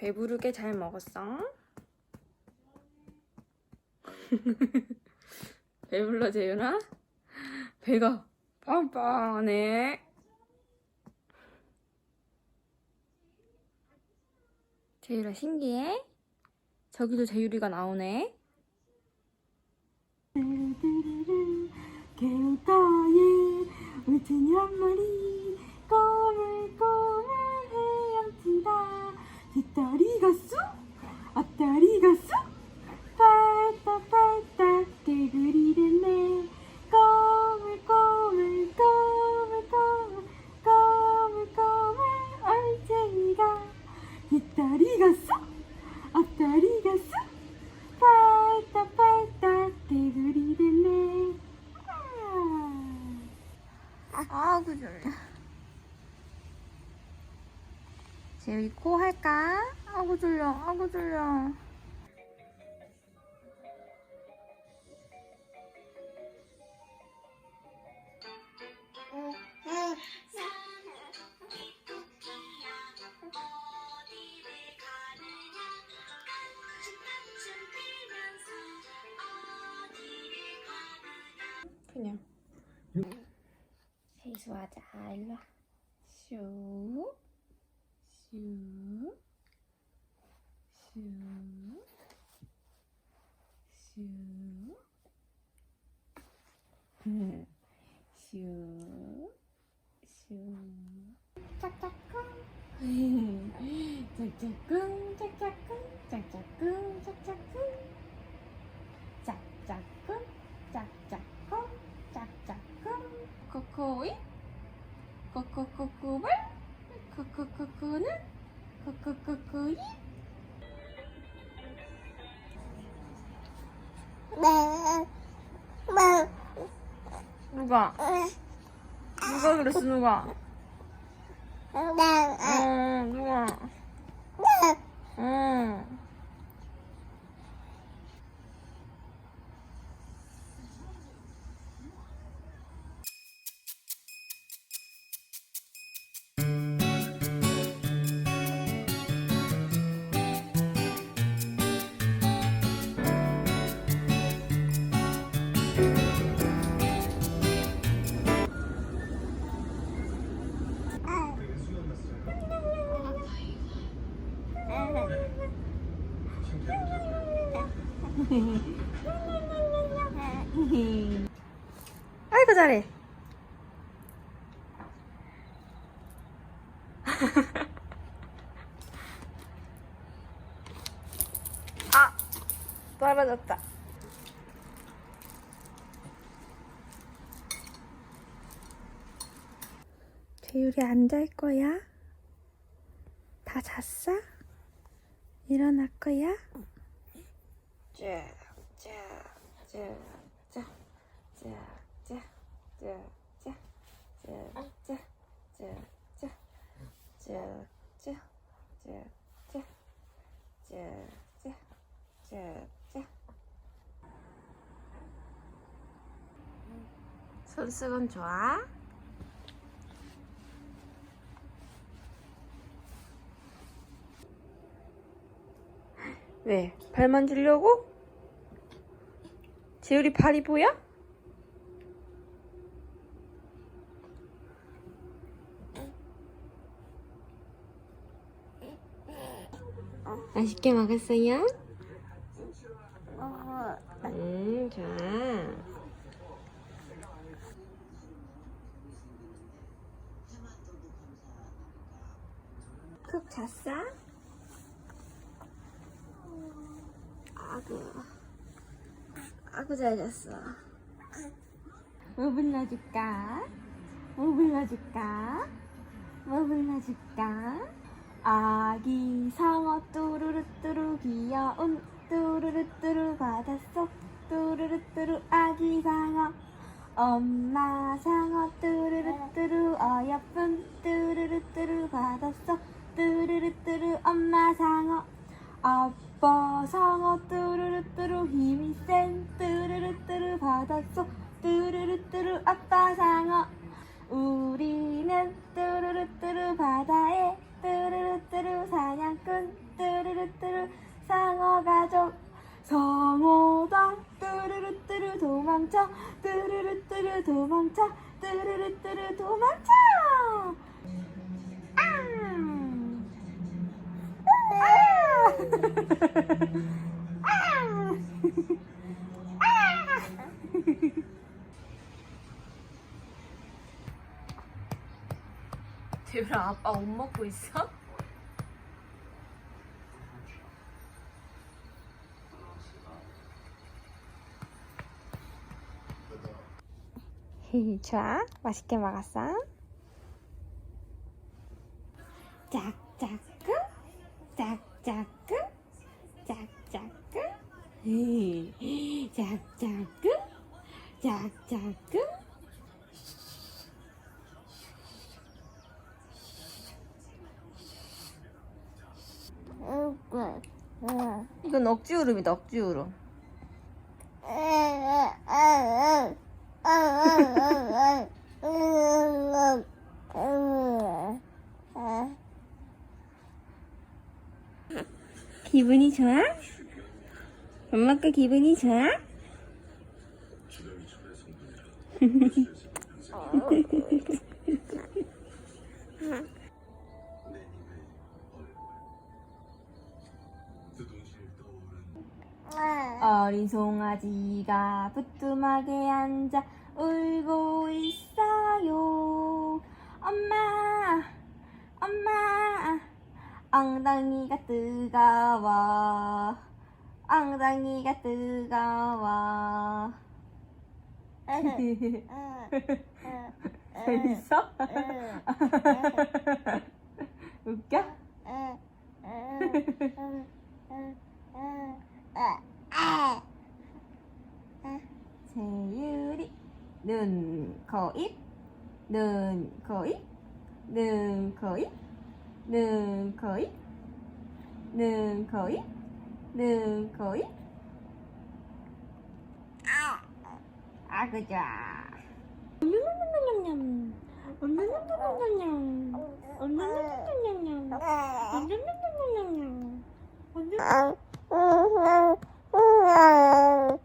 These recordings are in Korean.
배부르게 잘 먹었어? 배불러 재윤아? 배가 빵빵하네. 재율아 신기해? 저기도 재율이가 나오네. 개울가에 울탱이 한 마리 꼬물꼬물 헤엄친다 뒷다리가 쑥 앞다리가 쑥 팔딱팔딱 개구리 그냥. 세수하자, 일로 와. 슈, 슈, 슈, 슈, 음, 슈, 슈, 짝짝꿍, 짝짝꿍, 짝짝꿍, 짝짝꿍, 짝짝꿍, 짝짝꿍, 짝짝꿍, 코코이, 코코코코물, 코코코코는, 코코코코이. 누가? 누가 그랬어 누가? 어 누가? 어. 잘해. 아 떨어졌다. 재율이 안 잘 거야? 다 잤어? 일어날 거야? 자, 자, 자, 자, 자, 손수건 좋아? 왜? 발 만지려고? 지율이 발이 보여? 맛있게 먹었어요? 음, 좋아. 푹 잤어? 아구. 아구 잘 잤어. 뭐 불러줄까? 뭐 불러줄까? 뭐 불러줄까? 아기 상어 뚜루루뚜루 귀여운 뚜루루뚜루 바닷속 뚜루루뚜루 아기 상어 엄마 상어 뚜루루뚜루 어여쁜 뚜루루뚜루 바닷속 뚜루루뚜루 엄마 상어 아빠 상어 뚜루루뚜루 힘이 센 뚜루루뚜루 바닷속 뚜루루뚜루 아빠 상어 우리는 뚜루루뚜루 바다에 뚜루루뚜루 사냥꾼 뚜루루뚜루 상어 가족 성호다 뚜루루뚜루 도망쳐 뚜루루뚜루 도망쳐 뚜루루뚜루 도망쳐 아! 아! 재율아 아빠 옷 먹고 있어? 좋아 맛있게 먹었어 짝짝꿍 짝짝꿍 짝짝꿍 짝짝꿍 짝짝꿍 이건 억지 울음이다 억지 울음 기분이 좋아? 엄마가 기분이 좋아? 어린 송아지가 부뚜막에 앉아 울고 있어요. 엄마, 엄마, 엉덩이가 뜨거워. 엉덩이가 뜨거워. 재밌어? 웃겨? 재율이 눈, 코, 입, 눈, 코, 입, 눈, 코, 입, 눈, 코, 입, 눈, 코, 입, 눈, 코, 입. 아그 좋아. 냠냠냠냠냠. 냠냠냠냠냠. 냠냠냠냠냠. 냠냠냠냠냠. 냠냠. 음.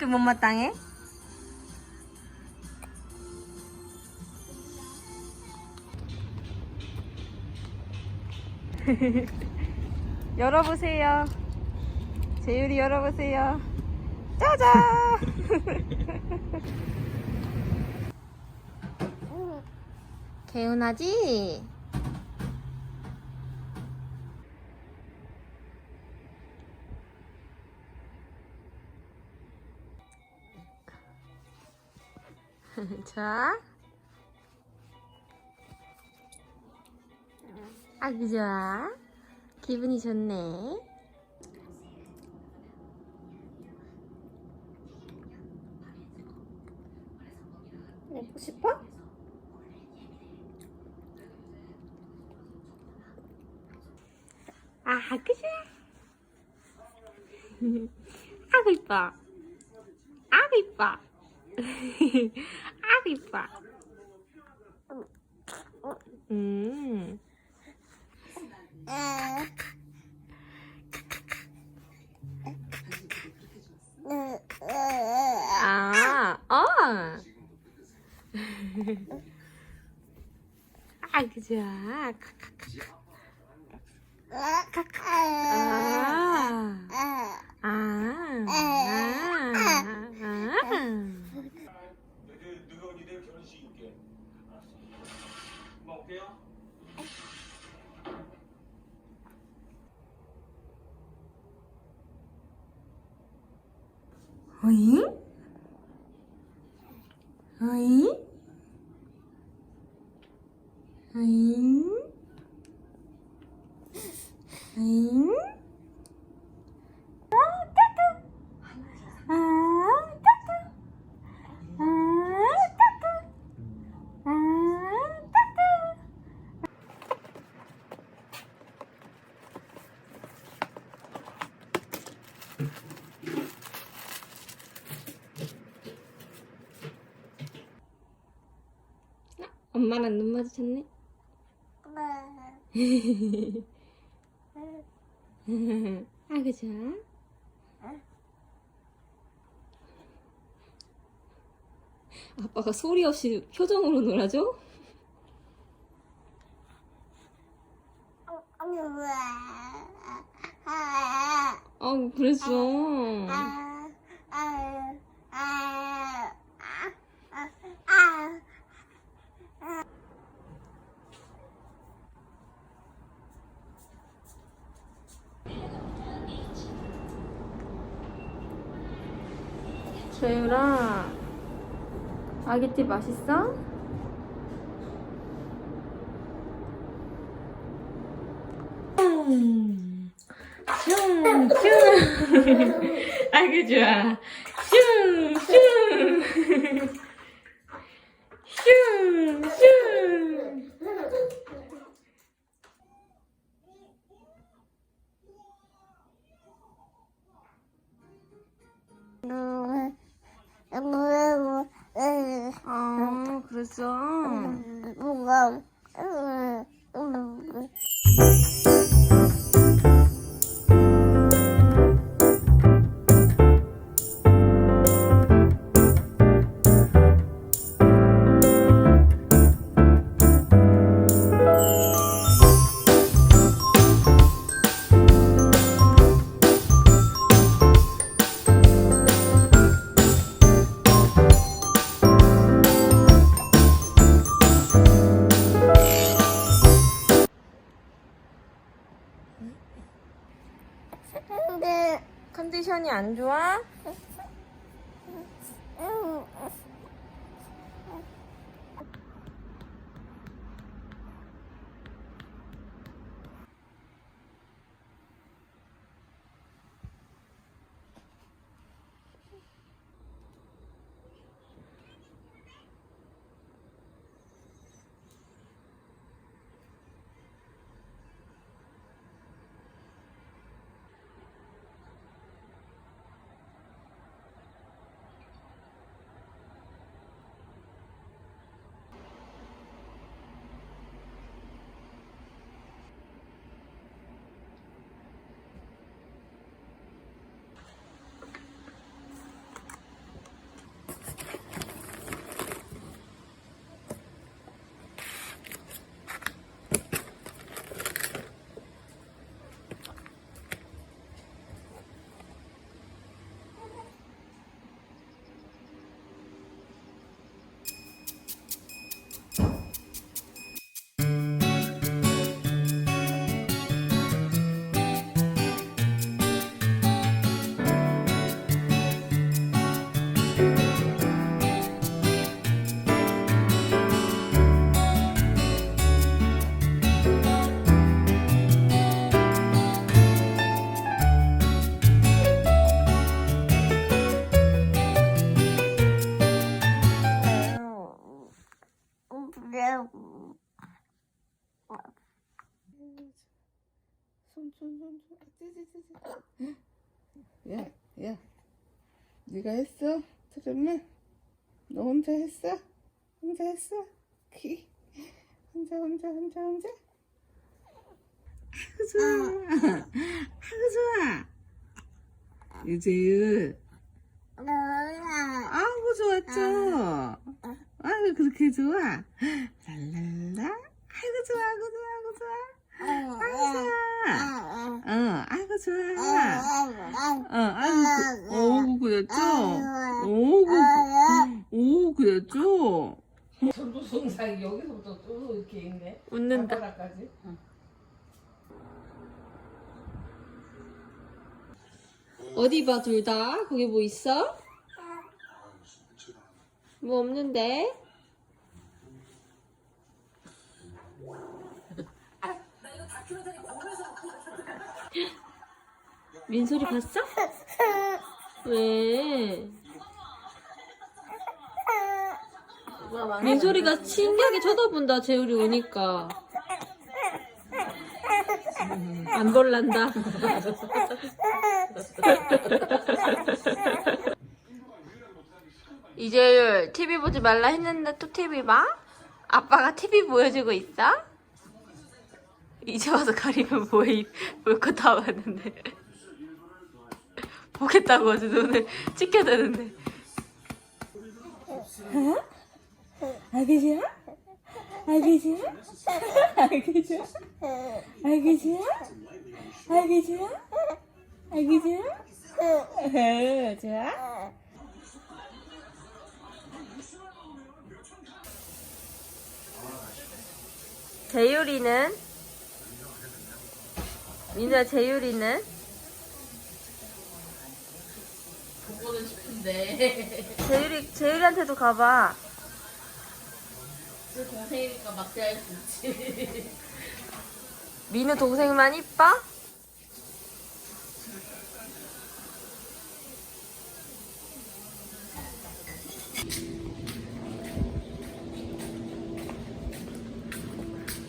그렇게 못마땅해? 열어보세요. 재율이 열어보세요. 짜잔! 개운하지? 좋아? 아그 좋아? 기분이 좋네. 먹고 싶어? 아, 그죠? 아구 이뻐. 아구 이뻐. 이뻐. 음. 아, 어. 아, 그죠? 아, 아, 아, 아. 그 누가 니네 결혼식 있게 금방 올게요. 어잉? 어잉? 어잉? 어잉? 아, 까까! 아, 까까! 아, 까까! 아, 까까! 엄마랑 눈 마주쳤네? 아그 좋아? 아빠가 소리 없이 표정으로 놀아줘? 어 그랬어 재율아 아기띠 맛있어? 슝슝 아이고 좋아 슝슝 슝슝 아 그랬어 안 좋아? 야, 야, 네가 했어? 트림을? 너 혼자 했어? 혼자 했어? 키? 혼자, 혼자, 혼자, 혼자? 아이고, 좋아. 아이고, 좋아. 유재유. 아이고, 좋았죠? 아이고, 그렇게 좋아. 랄랄라. 아이고, 좋아, 아이고, 좋아, 아이고, 좋아. 아이고, 좋아. 어, 아이고, 좋아. 어, 아이고, 그, 오, 그랬죠? 오, 그, 오, 그랬죠? 전도성상이 여기서부터 쭉 이렇게 있네. 웃는다. 발바닥까지. 어디 봐, 둘 다? 거기 뭐 있어? 뭐 없는데? 민소리 봤어? 왜? 민소리가 신기하게 쳐다본다, 재울이 오니까. 안 볼란다. 이제율 TV 보지 말라 했는데 또 TV 봐? 아빠가 TV 보여주고 있어? 이제 와서 가리면 뭐해 볼거 다 봤는데 보겠다고 제 눈을 찍게 되는데. 아기지야? 아기지야? 아기지야? 아기지야? 아기지야? 아기지야? 좋아? 제유리는 민우야 제유리는 보고는 싶은데 재율이, 재율이한테도 가봐. 그 동생이니까 막대할 수 있지. 민우 동생만 이뻐?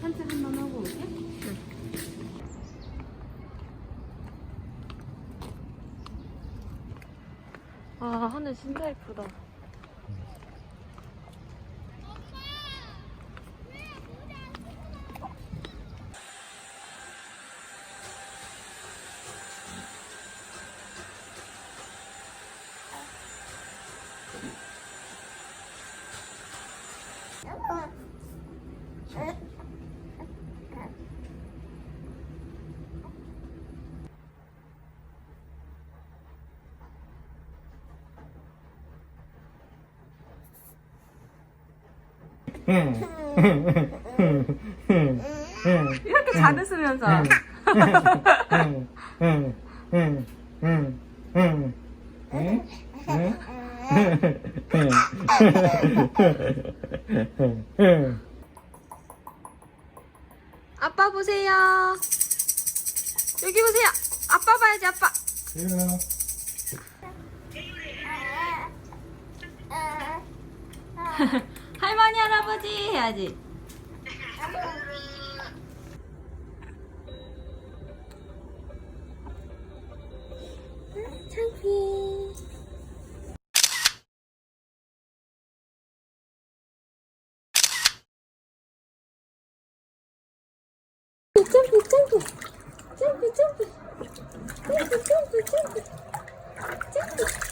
산책 한번 하고 올게 아 하늘 진짜 예쁘다 이렇게 잘 웃으면서. 아빠 보세요. 여기 보세요. 아빠 봐야지 아빠 할머니 할아버지 해야지 창피 점프 점프 점프 점프 점프 점프 점프 점프